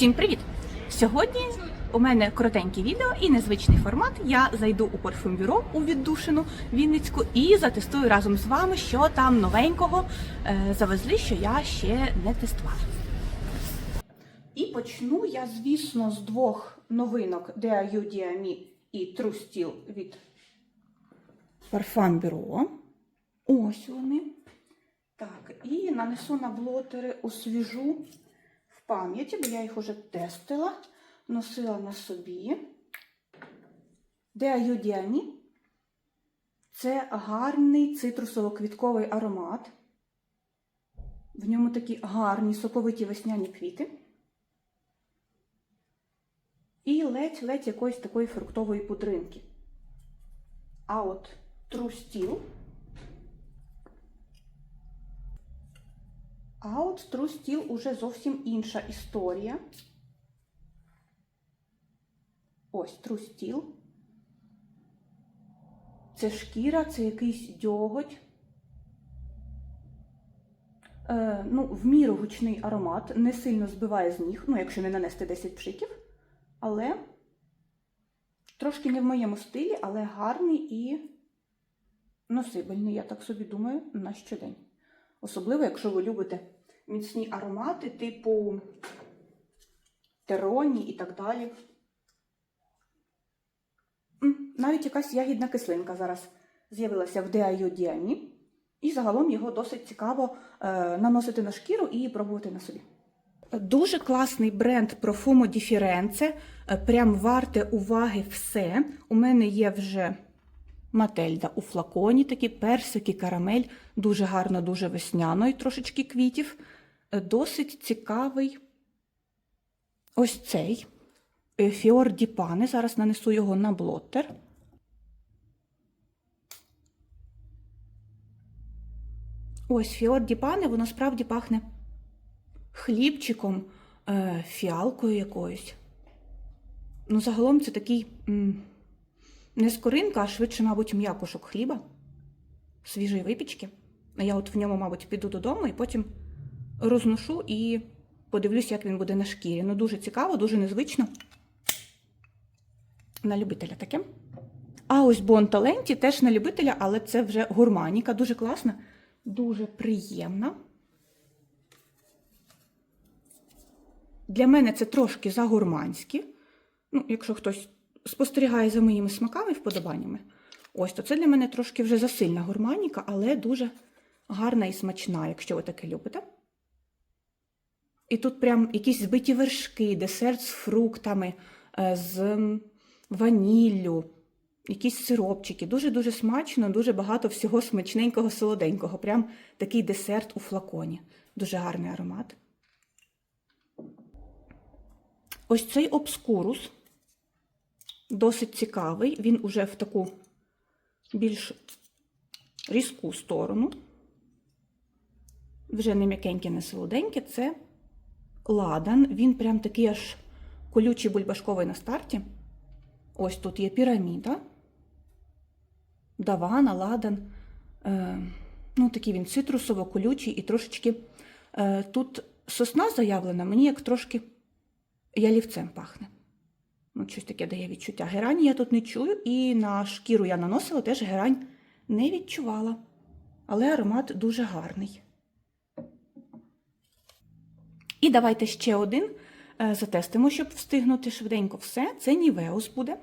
Усім привіт! Сьогодні у мене коротеньке відео і незвичний формат. Я зайду у парфюмбюро у віддушину Вінницьку і затестую разом з вами, що там новенького е, завезли, що я ще не тестувала. І почну я, звісно, з двох новинок Diayu Diami і True Steel від Parfum Ось вони. Так, і нанесу на блотери освіжу пам'яті, бо я їх уже тестила, носила на собі. Diami. Це гарний цитрусово-квітковий аромат. В ньому такі гарні соковиті весняні квіти. І ледь-ледь якоїсь такої фруктової пудринки. А от True А от True Steel уже зовсім інша історія. Ось True Steel. Це шкіра, це якийсь дьоготь. Е, ну, в міру гучний аромат, не сильно збиває з ніг, ну, якщо не нанести 10 пшиків. Але трошки не в моєму стилі, але гарний і носибельний, я так собі думаю, на щодень. Особливо, якщо ви любите міцні аромати, типу тероні і так далі. Навіть якась ягідна кислинка зараз з'явилася в Diami. І загалом його досить цікаво е, наносити на шкіру і пробувати на собі. Дуже класний бренд Profumo Difference. Е, Прям варте уваги все. У мене є вже Мательда у флаконі, такі персики, карамель, дуже гарно, дуже весняно і трошечки квітів. Е, Досить цікавий ось цей е, Фіор Діпане. Зараз нанесу його на блотер. Ось Фіор Діпане, воно справді пахне хлібчиком, е, фіалкою якоюсь. Ну, загалом це такий не скоринка, а швидше, мабуть, м'якушок хліба, свіжої випічки. Я от в ньому, мабуть, піду додому і потім розношу і подивлюсь, як він буде на шкірі. Ну, дуже цікаво, дуже незвично. На любителя таке. А ось Бон Таленті теж на любителя, але це вже гурманіка. Дуже класна, дуже приємна. Для мене це трошки загурманські. Ну, якщо хтось спостерігає за моїми смаками і вподобаннями. Ось, то це для мене трошки вже засильна гурманіка, але дуже гарна і смачна, якщо ви таке любите. І тут прям якісь збиті вершки, десерт з фруктами, е, з ваніллю, якісь сиропчики. Дуже-дуже смачно, дуже багато всього смачненького, солоденького. Прям такий десерт у флаконі. Дуже гарний аромат. Ось цей обскурус досить цікавий. Він уже в таку більш різку сторону. Вже не м'якеньке, не солоденьке. Це ладан. Він прям такий аж колючий бульбашковий на старті. Ось тут є піраміда, давана, ладан. Е, ну, такий він цитрусово-колючий і трошечки. Е, тут сосна заявлена, мені як трошки ялівцем пахне. Ну, щось таке дає відчуття. Герані я тут не чую, і на шкіру я наносила, теж герань не відчувала. Але аромат дуже гарний. І давайте ще один е, затестимо, щоб встигнути швиденько все. Це Нівеус буде.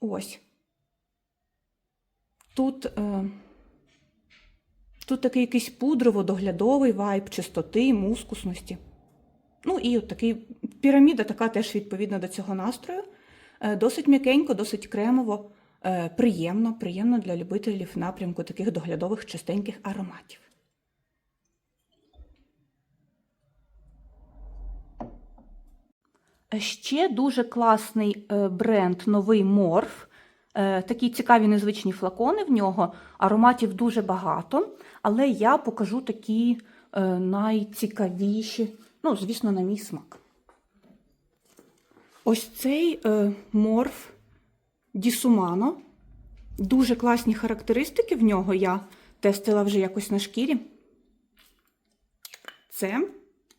Ось. Тут. Е, Тут такий якийсь пудрово-доглядовий вайб, чистоти, мускусності. Ну і от такий піраміда така теж відповідна до цього настрою. Е, Досить м'якенько, досить кремово, е, приємно, приємно для любителів напрямку таких доглядових чистеньких ароматів. Ще дуже класний е, бренд новий Морф. Е, Такі цікаві незвичні флакони в нього. Ароматів дуже багато, але я покажу такі е, найцікавіші, ну, звісно, на мій смак. Ось цей е, морф Дісумано. Дуже класні характеристики в нього я тестила вже якось на шкірі. це,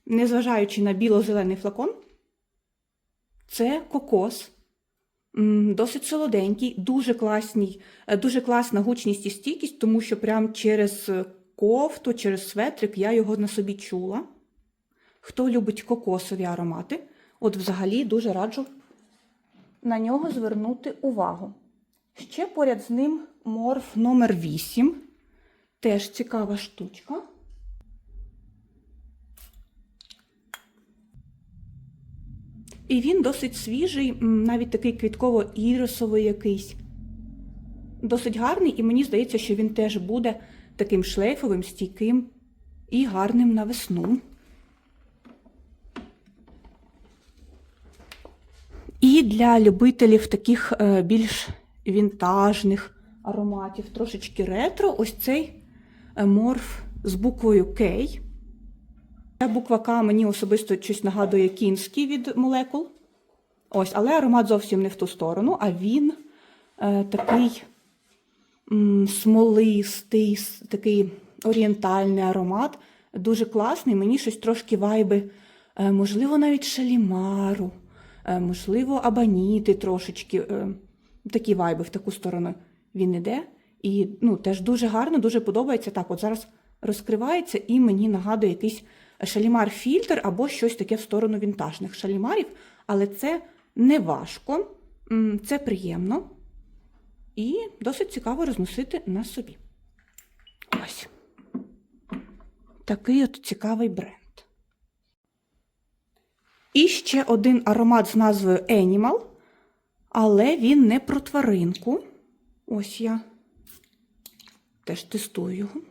незважаючи на біло-зелений флакон, це кокос. Досить солоденький, дуже класний, е, дуже класна гучність і стійкість, тому що прям через кофту, через светрик я його на собі чула. Хто любить кокосові аромати, от взагалі дуже раджу на нього звернути увагу. Ще поряд з ним морф номер 8 Теж цікава штучка. І він досить свіжий, навіть такий квітково-ірисовий якийсь. Досить гарний, і мені здається, що він теж буде таким шлейфовим, стійким і гарним на весну. І для любителів таких е, більш вінтажних ароматів, трошечки ретро, ось цей е, морф з буквою K. Буква К мені особисто щось нагадує кінський від молекул. Ось, але аромат зовсім не в ту сторону, а він е, такий м, смолистий, такий орієнтальний аромат. Дуже класний. Мені щось трошки вайби, е, можливо, навіть шалімару, е, можливо, абаніти трошечки. Е, такі вайби в таку сторону він іде. І ну, теж дуже гарно, дуже подобається. Так, от зараз розкривається і мені нагадує якийсь шалімар-фільтр або щось таке в сторону вінтажних шалімарів, але це не важко, це приємно і досить цікаво розносити на собі. Ось. Такий от цікавий бренд. І ще один аромат з назвою Animal, але він не про тваринку. Ось я теж тестую його.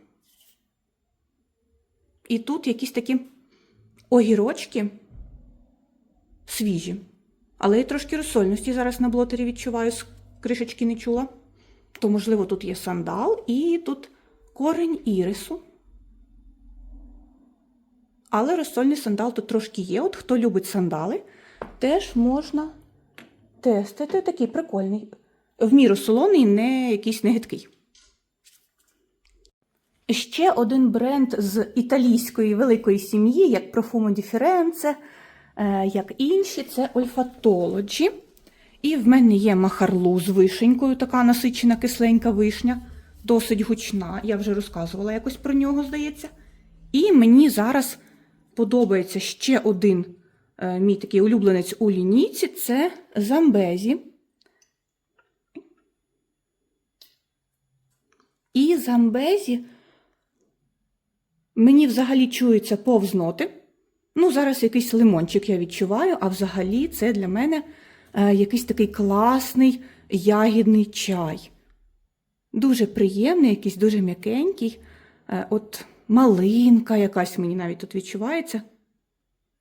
І тут якісь такі огірочки свіжі. Але і трошки розсольності зараз на блотері відчуваю, з кришечки не чула. То, можливо, тут є сандал і тут корень ірису. Але розсольний сандал тут трошки є. От хто любить сандали, теж можна тестити. Такий прикольний. В міру солоний, не якийсь негидкий. Ще один бренд з італійської великої сім'ї, як Profumo di Firenze, е, як інші, це Olfatology. І в мене є махарлу з вишенькою, така насичена кисленька вишня, досить гучна. Я вже розказувала якось про нього, здається. І мені зараз подобається ще один е, мій такий улюбленець у лінійці це Замбезі. І Замбезі мені взагалі чується повз ноти. Ну, зараз якийсь лимончик я відчуваю, а взагалі це для мене е, якийсь такий класний ягідний чай. Дуже приємний, якийсь дуже м'якенький. Е, от малинка якась мені навіть тут відчувається.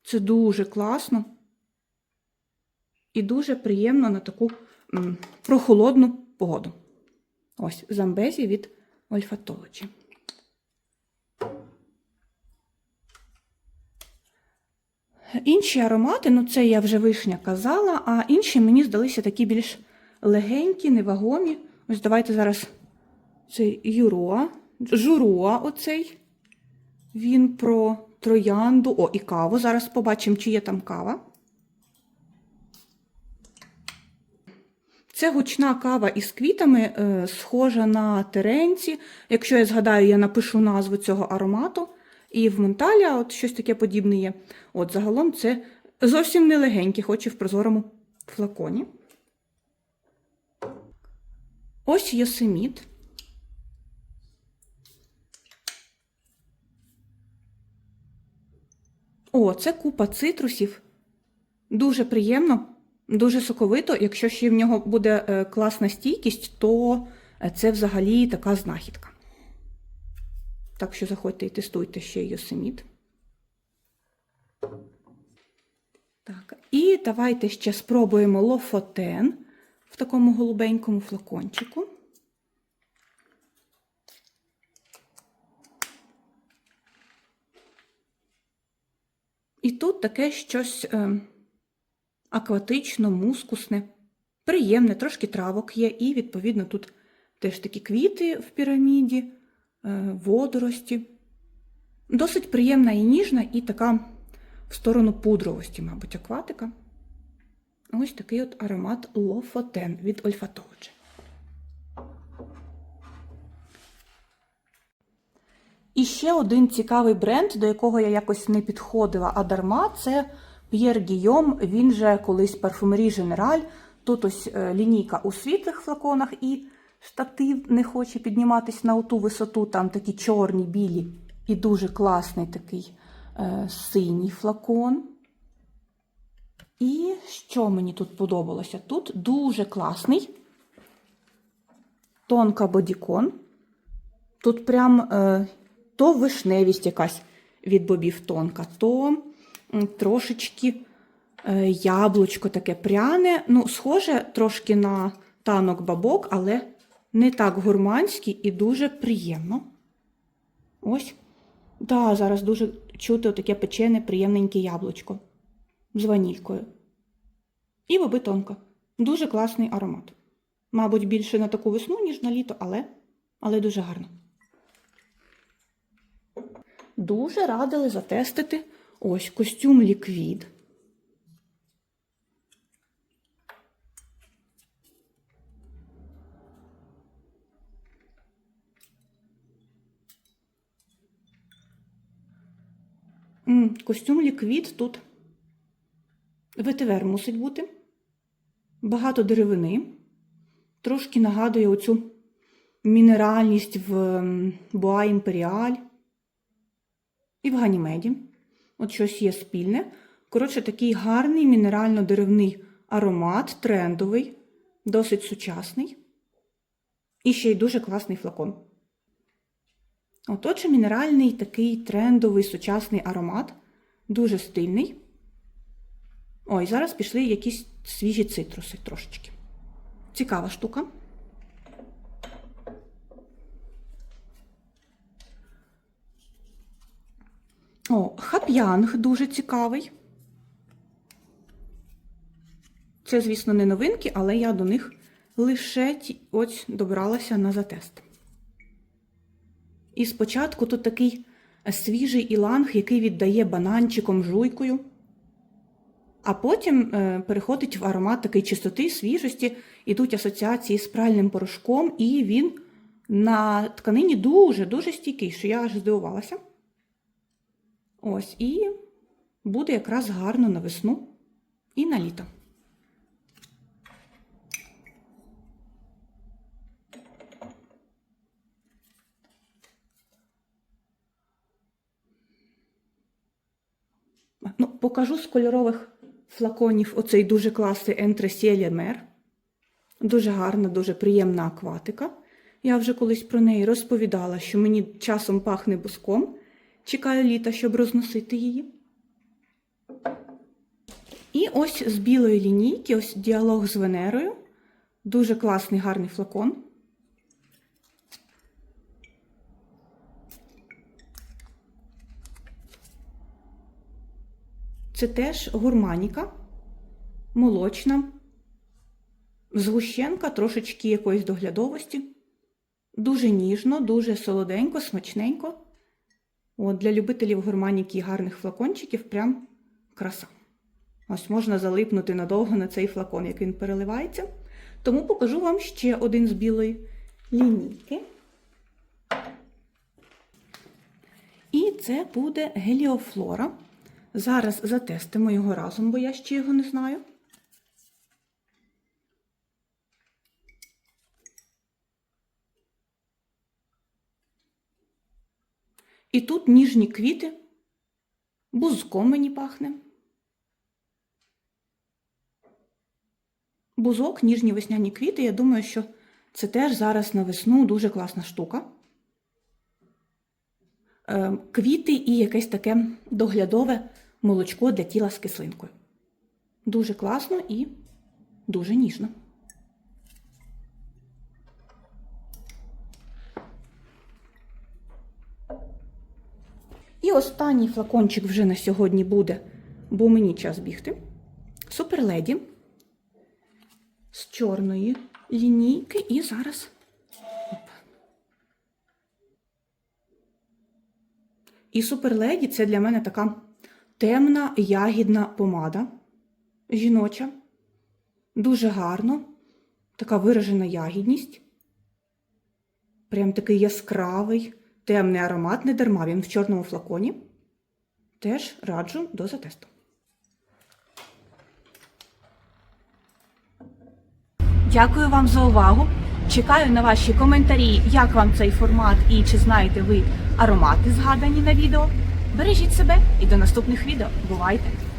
Це дуже класно і дуже приємно на таку прохолодну погоду. Ось замбезі від Olfatology. Інші аромати, ну це я вже вишня казала, а інші мені здалися такі більш легенькі, невагомі. Ось давайте зараз цей Юроа, Журуа оцей. Він про троянду, о, і каву. Зараз побачимо, чи є там кава. Це гучна кава із квітами, е, схожа на теренці. Якщо я згадаю, я напишу назву цього аромату. І в Монталя от щось таке подібне є. От загалом це зовсім не легеньке, хоч і в прозорому флаконі. Ось Йосеміт. О, це купа цитрусів. Дуже приємно, дуже соковито. Якщо ще в нього буде е, класна стійкість, то е, це взагалі така знахідка. Так що заходьте і тестуйте ще Йосеміт. Так, і давайте ще спробуємо лофотен в такому голубенькому флакончику. І тут таке щось е, акватично, мускусне, приємне, трошки травок є, і, відповідно, тут теж такі квіти в піраміді, водорості. Досить приємна і ніжна, і така в сторону пудровості, мабуть, акватика. Ось такий от аромат Лофотен від Olfatology. І ще один цікавий бренд, до якого я якось не підходила, а дарма, це П'єр Гійом, він же колись парфумері Женераль. Тут ось е, лінійка у світлих флаконах і штатив не хоче підніматись на ту висоту, там такі чорні, білі і дуже класний такий е, синій флакон. І що мені тут подобалося? Тут дуже класний тонка бодікон. Тут прям е, то вишневість якась від бобів тонка, то трошечки е, яблучко таке пряне. Ну, схоже трошки на танок бабок, але не так гурманський і дуже приємно. Ось. Да, зараз дуже чути таке печене, приємненьке яблучко з ванількою. І боби тонко. Дуже класний аромат. Мабуть, більше на таку весну, ніж на літо, але, але дуже гарно. Дуже радили затестити ось костюм ліквід. Костюм ліквід тут ветивер мусить бути. Багато деревини. Трошки нагадує оцю мінеральність в Боа Імперіаль і в Ганімеді. От щось є спільне. Коротше, такий гарний мінерально-деревний аромат, трендовий, досить сучасний. І ще й дуже класний флакон. Отже, мінеральний такий трендовий сучасний аромат, дуже стильний. Ой, зараз пішли якісь свіжі цитруси трошечки. Цікава штука. О, хап'янг дуже цікавий. Це, звісно, не новинки, але я до них лише ось добралася на затест. І спочатку тут такий е, свіжий іланг, який віддає бананчиком жуйкою. А потім е, переходить в аромат такої чистоти, свіжості, ідуть асоціації з пральним порошком, і він на тканині дуже-дуже стійкий, що я аж здивувалася. Ось, і буде якраз гарно на весну і на літо. Ну, покажу з кольорових флаконів оцей дуже класний Entre Мер. Дуже гарна, дуже приємна акватика. Я вже колись про неї розповідала, що мені часом пахне буском. Чекаю літа, щоб розносити її. І ось з білої лінійки, ось діалог з Венерою. Дуже класний, гарний флакон. Це теж гурманіка, молочна, згущенка, трошечки якоїсь доглядовості. Дуже ніжно, дуже солоденько, смачненько. От, Для любителів гурманіки і гарних флакончиків прям краса. Ось можна залипнути надовго на цей флакон, як він переливається. Тому покажу вам ще один з білої лінійки. І це буде геліофлора. Зараз затестимо його разом, бо я ще його не знаю. І тут ніжні квіти, бузком мені пахне. Бузок, ніжні весняні квіти. Я думаю, що це теж зараз на весну дуже класна штука. Е, Квіти і якесь таке доглядове молочко для тіла з кислинкою. Дуже класно і дуже ніжно. І останній флакончик вже на сьогодні буде, бо мені час бігти. Суперледі з чорної лінійки і зараз. І Lady це для мене така темна ягідна помада жіноча. Дуже гарно, така виражена ягідність. Прям такий яскравий, темний аромат, не дарма він в чорному флаконі. Теж раджу до затесту. Дякую вам за увагу. Чекаю на ваші коментарі, як вам цей формат і чи знаєте ви аромати, згадані на відео. Бережіть себе і до наступних відео. Бувайте!